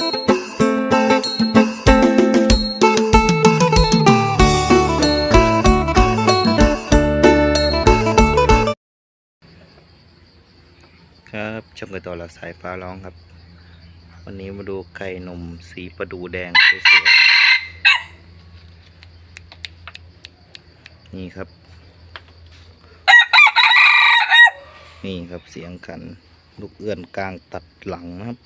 ครับช่องกระต่อละสายฟ้าร้องครับ วันนี้มาดูไก่นมสีประดูแดงสวยๆนี่ครับ นี่ครับเสียงขัน ลูกเอื้อนกลางตัดหลังนะครับ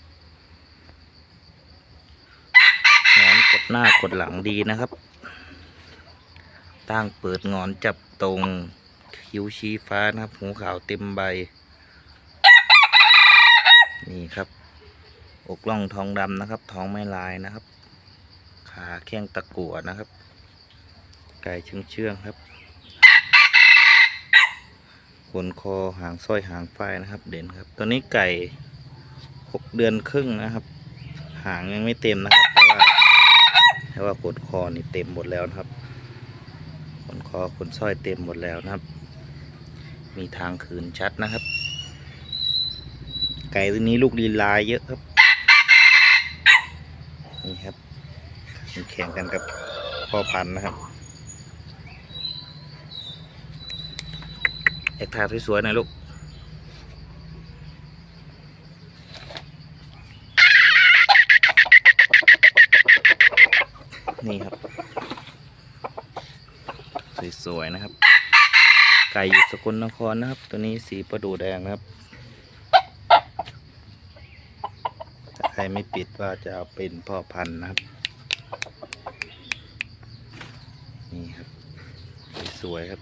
งอนกด หน้ากดหลังดีนะครับ ตั้งเปิดงอนจับตรงคิ้วชี้ฟ้านะครับ หูขาวเต็มใบ นี่ครับ อกล่องทองดำนะครับ ท้องไม่ลายนะครับ ขาแข้งตะกั่วนะครับ ไก่เชื่องเชื่องครับขนคอหางสร้อยหางไฟนะครับ เด่นครับ ตัวนี้ไก่หกเดือนครึ่งนะครับ หางยังไม่เต็มนะครับ เพราะว่าเพราะว่าขนคอนี่เต็มหมดแล้วนะครับขนคอขนสร้อยเต็มหมดแล้วนะครับ มีทางขืนชัดนะครับ ไก่ตัวนี้ลูกลีลายเยอะครับนี่ครับแข่งกันกับพ่อพันธุ์นะครับเอกทาสวยๆหน่อยลูก นี่ครับ สวยๆนะครับ ไก่อยู่สกลนครนะครับ ตัวนี้สีประดูแดงนะครับถ้าใครไม่ปิดว่าจะเอาเป็นพ่อพันธุ์นะครับ นี่ครับ สวยๆครับ